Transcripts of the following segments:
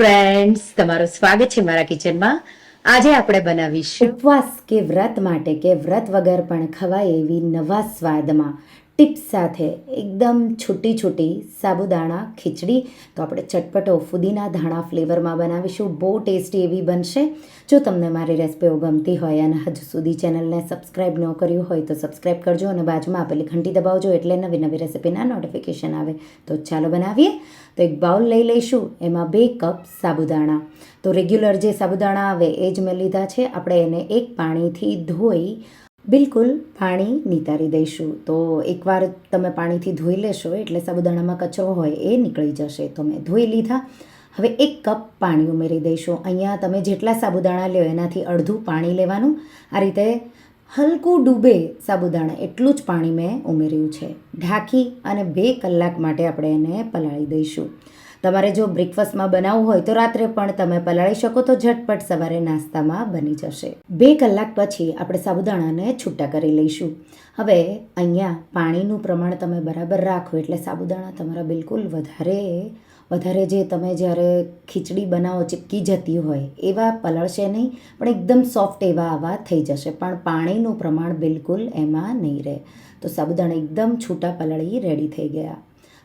Friends તમારું સ્વાગત છે મારા કિચનમાં. આજે આપણે બનાવીશું ઉપવાસ કે વ્રત માટે કે વ્રત વગર પણ ખવાય એવી નવા સ્વાદમાં. ટિપ્સ સાથે એકદમ છૂટી છૂટી સાબુદાણા, ખીચડી તો આપણે ચટપટો ફુદીના ધાણા ફ્લેવરમાં બનાવીશું. બહુ ટેસ્ટી એવી બનશે. જો તમને મારી રેસિપીઓ ગમતી હોય અને હજુ સુધી ચેનલને સબસ્ક્રાઈબ ન કર્યું હોય તો સબસ્ક્રાઈબ કરજો અને બાજુમાં આપેલી ઘંટી દબાવજો એટલે નવી નવી રેસિપીના નોટિફિકેશન આવે. તો ચાલો બનાવીએ. તો એક બાઉલ લઈ લઈશું. એમાં બે કપ સાબુદાણા. તો રેગ્યુલર જે સાબુદાણા આવે એ જ મેં લીધા છે. આપણે એને એક પાણીથી ધોઈ બિલકુલ, પાણી નિતારી દઈશું. તો એકવાર તમે પાણીથી ધોઈ લેશો, એટલે સાબુદાણામાં કચરો હોય એ નીકળી જશે. તો મેં ધોઈ લીધા. હવે એક કપ પાણી ઉમેરી દઈશું. અહીંયા તમે જેટલા સાબુદાણા લ્યો, એનાથી અડધું પાણી લેવાનું. આ રીતે હલકું ડૂબે સાબુદાણા, એટલું જ પાણી મેં ઉમેર્યું છે. ઢાંકી અને બે કલાક માટે આપણે એને પલાળી દઈશું. તમારે જો બ્રેકફાસ્ટમાં બનાવવું હોય તો રાત્રે પણ તમે પલાળી શકો તો ઝટપટ સવારે નાસ્તામાં બની જશે. બે કલાક પછી આપણે સાબુદાણાને છૂટા કરી લઈશું. હવે અહીંયા પાણીનું પ્રમાણ તમે બરાબર રાખો એટલે સાબુદાણા તમારા બિલકુલ વધારે વધારે જે તમે જ્યારે ખીચડી બનાવો ચીપકી જતી હોય, એવા પલળશે નહીં, પણ એકદમ સોફ્ટ એવા આવા થઈ જશે. પણ પાણીનું પ્રમાણ બિલકુલ એમાં નહીં રહે. તો સાબુદાણા એકદમ છૂટા પલળી રેડી થઈ ગયા.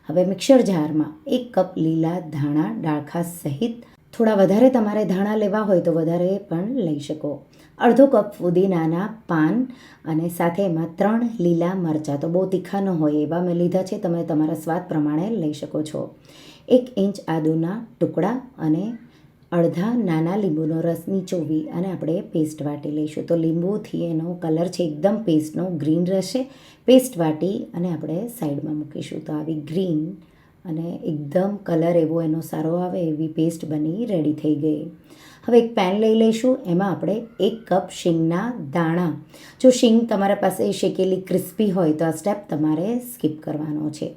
હવે મિક્સર જારમાં એક કપ લીલા ધાણા ડાળખા સહિત થોડા વધારે તમારે ધાણા લેવા હોય તો વધારે પણ લઈ શકો. અડધો કપ ફુદીનાના પાન અને સાથે એમાં ત્રણ લીલા મરચાં. તો બહુ તીખા ન હોય એવા મેં લીધા છે, તમે તમારા સ્વાદ પ્રમાણે લઈ શકો છો. એક ઇંચ આદુના ટુકડા અને અડધા નાના લીંબુનો રસ નીચોવી અને આપણે પેસ્ટ વાટી લઈશું. તો લીંબુથી એનો કલર છે એકદમ પેસ્ટનો, ગ્રીન રહેશે. પેસ્ટ વાટી અને આપણે સાઈડમાં મૂકીશું. તો આવી ગ્રીન અને એકદમ કલર એવો એનો સારો આવે એવી પેસ્ટ બની રેડી થઈ ગઈ. હવે એક પેન લઈ લઈશું. એમાં આપણે એક કપ શીંગના દાણા. જો શીંગ તમારા પાસે શેકેલી ક્રિસ્પી હોય તો આ સ્ટેપ તમારે સ્કીપ કરવાનો છે.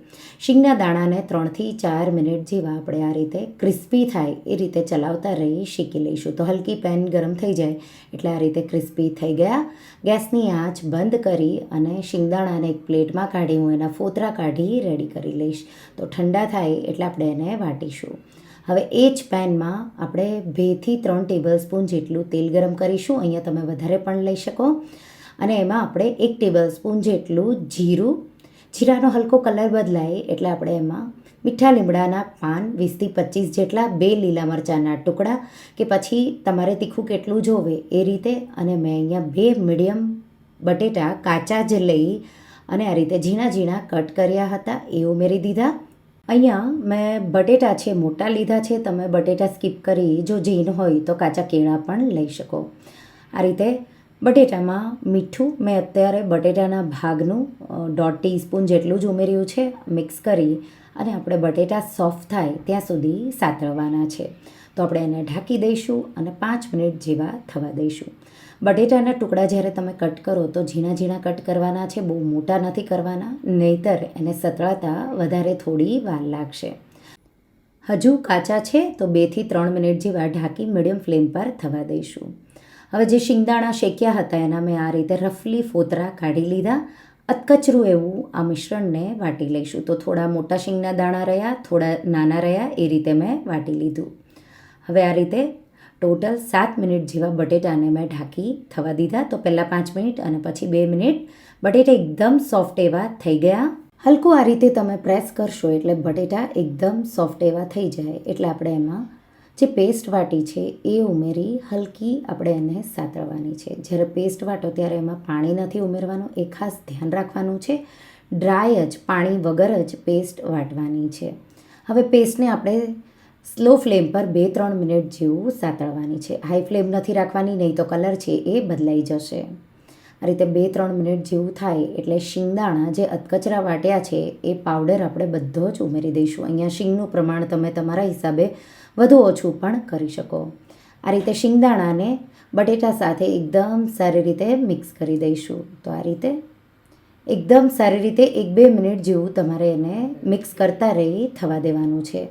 શીંગના દાણાને ત્રણથી ચાર મિનિટ જેવા આપણે આ રીતે ક્રિસ્પી થાય એ રીતે ચલાવતા રહી શેકી લઈશું. તો હલકી પેન ગરમ થઈ જાય એટલે આ રીતે ક્રિસ્પી થઈ ગયા. ગેસની આંચ બંધ કરી અને શિંગદાણાને એક પ્લેટમાં કાઢી હું એના ફોતરા કાઢી રેડી કરી લઈશ. તો ઠંડા થાય એટલે આપણે એને વાટીશું. હવે એ જ પેનમાં આપણે બેથી ત્રણ ટેબલ સ્પૂન જેટલું તેલ ગરમ કરીશું. અહીંયા તમે વધારે પણ લઈ શકો. અને એમાં આપણે એક ટેબલ સ્પૂન જેટલું જીરું, જીરાનો હલકો કલર બદલાય એટલે આપણે એમાં મીઠા લીમડાના પાન વીસથી પચીસ જેટલા, બે લીલા મરચાંના ટુકડા કે પછી તમારે તીખું કેટલું જોવે એ રીતે અને મેં અહીંયા બે મીડિયમ બટેટા કાચા જ લઈ અને આ રીતે ઝીણા ઝીણા કટ કર્યા હતા. એ ઉમેરી દીધા. અહીંયા મેં બટેટા છે, મોટા લીધા છે, તમે બટેટા સ્કીપ કરી, જો જીન હોય તો કાચા કેળા પણ લઈ શકો. આ રીતે બટેટામાં મીઠું મેં અત્યારે બટેટાના ભાગનું દોઢ ટીસ્પૂન જેટલું જ ઉમેર્યું છે, મિક્સ કરી અને આપણે બટેટા સોફ્ટ થાય ત્યાં સુધી સાતળવાના છે. તો આપણે એને ઢાંકી દઈશું અને પાંચ મિનિટ જેવા થવા દઈશું. બટેટાના ટુકડા જ્યારે તમે કટ કરો તો ઝીણા ઝીણા કટ કરવાના છે, બહુ મોટા નથી કરવાના, નહીતર એને સતળાતા વધારે થોડી વાર લાગશે. હજુ કાચા છે તો બેથી ત્રણ મિનિટ જેવા ઢાંકી મીડિયમ ફ્લેમ પર થવા દઈશું. હવે જે શિંગદાણા શેક્યા હતા એના મેં આ રીતે રફલી ફોતરા કાઢી લીધા અધકચરું એવું આ મિશ્રણને વાટી લઈશું. તો થોડા મોટા શીંગના દાણા રહ્યા, થોડા નાના રહ્યા, એ રીતે મેં વાટી લીધું. હવે આ રીતે ટોટલ સાત મિનિટ જેવા બટેટાને મેં ઢાંકી થવા દીધા. તો પહેલાં પાંચ મિનિટ અને પછી બે મિનિટ. બટેટા એકદમ સોફ્ટ એવા થઈ ગયા. હલકું આ રીતે તમે પ્રેસ કરશો એટલે બટેટા એકદમ સોફ્ટ એવા થઈ જાય. એટલે આપણે એમાં જે પેસ્ટ વાટી છે એ ઉમેરી હલકી આપણે એને સાતળવાની છે. જ્યારે પેસ્ટ વાટો ત્યારે એમાં પાણી નથી ઉમેરવાનું, એ ખાસ ધ્યાન રાખવાનું છે. ડ્રાય જ, પાણી વગર જ પેસ્ટ વાટવાની છે. હવે પેસ્ટને આપણે સ્લો ફ્લેમ પર બે ત્રણ મિનિટ જેવું સાતળવાની છે. હાઈ ફ્લેમ નથી રાખવાની, નહીં તો કલર છે એ બદલાઈ જશે. આ રીતે બે ત્રણ મિનિટ જેવું થાય એટલે શિંગદાણા જે અધકચરા વાટ્યા છે, એ પાવડર આપણે બધો જ ઉમેરી દઈશું. અહીંયા શિંગનું પ્રમાણ તમે તમારા હિસાબે વધુ ઓછું પણ કરી શકો. આ રીતે શિંગદાણાને બટેટા સાથે એકદમ સારી રીતે મિક્સ કરી દઈશું. તો આ રીતે એકદમ સારી રીતે એક બે મિનિટ જેવું તમારે એને મિક્સ કરતા રહી થવા દેવાનું છે.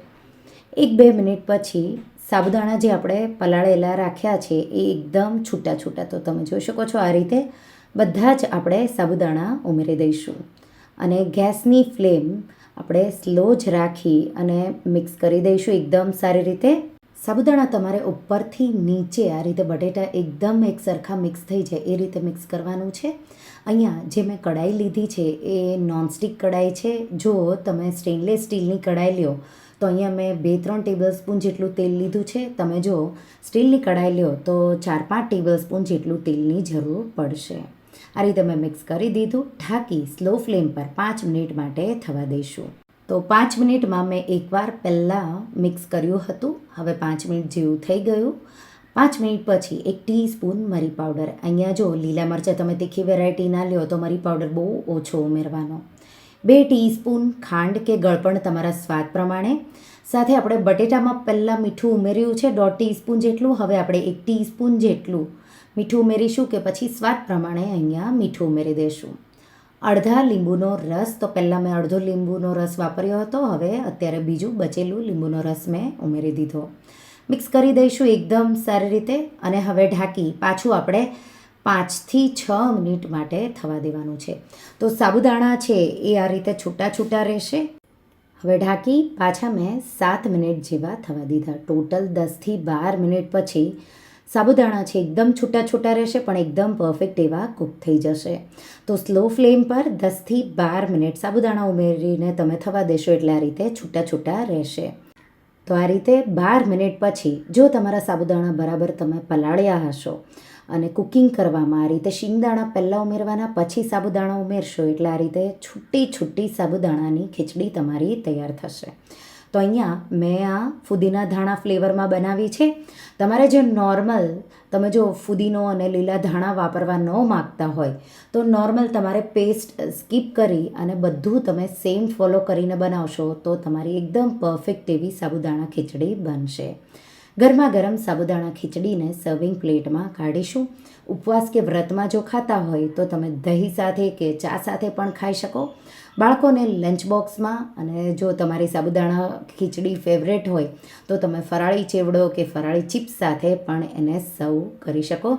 એક બે મિનિટ પછી સાબુદાણા જે આપણે પલાળેલા રાખ્યા છે, એ એકદમ છૂટા છૂટા. તો તમે જોઈ શકો છો આ રીતે બધા જ આપણે સાબુદાણા ઉમેરી દઈશું. અને ગેસની ફ્લેમ આપણે સ્લો જ રાખી અને મિક્સ કરી દઈશું એકદમ સારી રીતે. સાબુદાણા તમારે ઉપરથી નીચે આ રીતે બટેટા એકદમ એક સરખા મિક્સ થઈ જાય એ રીતે મિક્સ કરવાનું છે. અહીંયા જે મેં કઢાઈ લીધી છે એ નોનસ્ટિક કઢાઈ છે. જો તમે સ્ટેનલેસ સ્ટીલની કઢાઈ લ્યો, તો અહીંયા મેં બે ત્રણ ટેબલ સ્પૂન જેટલું તેલ લીધું છે. તમે જો સ્ટીલની કઢાઈ લ્યો, તો ચાર પાંચ ટેબલ સ્પૂન જેટલું તેલની જરૂર પડશે. આ રીતે મેં મિક્સ કરી દીધું, ઢાંકી સ્લો ફ્લેમ પર પાંચ મિનિટ માટે થવા દઈશું. તો પાંચ મિનિટમાં મેં એકવાર પહેલાં મિક્સ કર્યું હતું, હવે પાંચ મિનિટ જેવું થઈ ગયું. પાંચ મિનિટ પછી એક ટીસ્પૂન મરી પાવડર. અહીંયા જો લીલા મરચાં તમે તીખી વેરાયટી ના લ્યો, તો મરી પાવડર બહુ ઓછો ઉમેરવાનો. બે ટીસ્પૂન ખાંડ કે ગળપણ તમારા સ્વાદ પ્રમાણે. સાથે આપણે બટેટામાં પહેલાં મીઠું ઉમેર્યું છે, દોઢ ટીસ્પૂન જેટલું, હવે આપણે એક ટીસ્પૂન જેટલું મીઠું ઉમેરીશું કે પછી સ્વાદ પ્રમાણે અહીંયા મીઠું ઉમેરી દઈશું અડધા લીંબુનો રસ, તો પહેલાં મેં અડધો લીંબુનો રસ વાપર્યો હતો, હવે અત્યારે બીજું બચેલું લીંબુનો રસ મેં ઉમેરી દીધો. મિક્સ કરી દઈશું એકદમ સારી રીતે અને હવે ઢાંકી પાછું આપણે પાંચથી છ મિનિટ માટે થવા દેવાનું છે. તો સાબુદાણા છે એ આ રીતે છૂટા છૂટા રહેશે. હવે ઢાંકી પાછા મેં સાત મિનિટ જેવા થવા દીધા. ટોટલ દસથી બાર મિનિટ પછી સાબુદાણા છે, એકદમ છૂટા છૂટા રહેશે, પણ એકદમ પરફેક્ટ એવા કૂક થઈ જશે. તો સ્લો ફ્લેમ પર દસથી બાર મિનિટ સાબુદાણા ઉમેરીને તમે થવા દેશો એટલે આ રીતે છૂટા છૂટા રહેશે. તો આ રીતે બાર મિનિટ પછી જો તમારા સાબુદાણા બરાબર તમે પલાળ્યા હશો અને કુકિંગ કરવામાં, આ રીતે શિંગદાણા પહેલાં ઉમેરવાના, પછી સાબુદાણા ઉમેરશો એટલે આ રીતે છૂટી છૂટી સાબુદાણાની ખીચડી તમારી તૈયાર થશે. તો અહીંયા મેં આ ફુદીના ધાણા ફ્લેવરમાં બનાવી છે. તમારે જે નોર્મલ, તમે જો ફુદીનો અને લીલા ધાણા વાપરવા ન માગતા હોય, તો નોર્મલ તમારે પેસ્ટ સ્કીપ કરી અને બધું તમે સેમ ફોલો કરીને બનાવશો તો તમારી એકદમ પરફેક્ટ એવી સાબુદાણા ખીચડી બનશે. ગરમા ગરમ સાબુદાણા ખીચડીને સર્વિંગ પ્લેટમાં કાઢીશું. ઉપવાસ કે વ્રતમાં જો ખાતા હોય તો તમે દહીં સાથે કે ચા સાથે પણ ખાઈ શકો. બાળકોને લંચ બોક્સમાં અને જો તમારી સાબુદાણા ખીચડી ફેવરેટ હોય, તો તમે ફરાળી ચેવડો કે ફરાળી ચિપ્સ સાથે પણ એને સર્વ કરી શકો.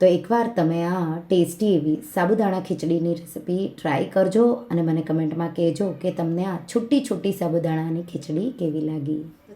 તો એકવાર તમે આ ટેસ્ટી એવી સાબુદાણા ખીચડીની રેસિપી ટ્રાય કરજો અને મને કમેન્ટમાં કહેજો કે તમને આ છૂટી છૂટી સાબુદાણાની ખીચડી કેવી લાગી.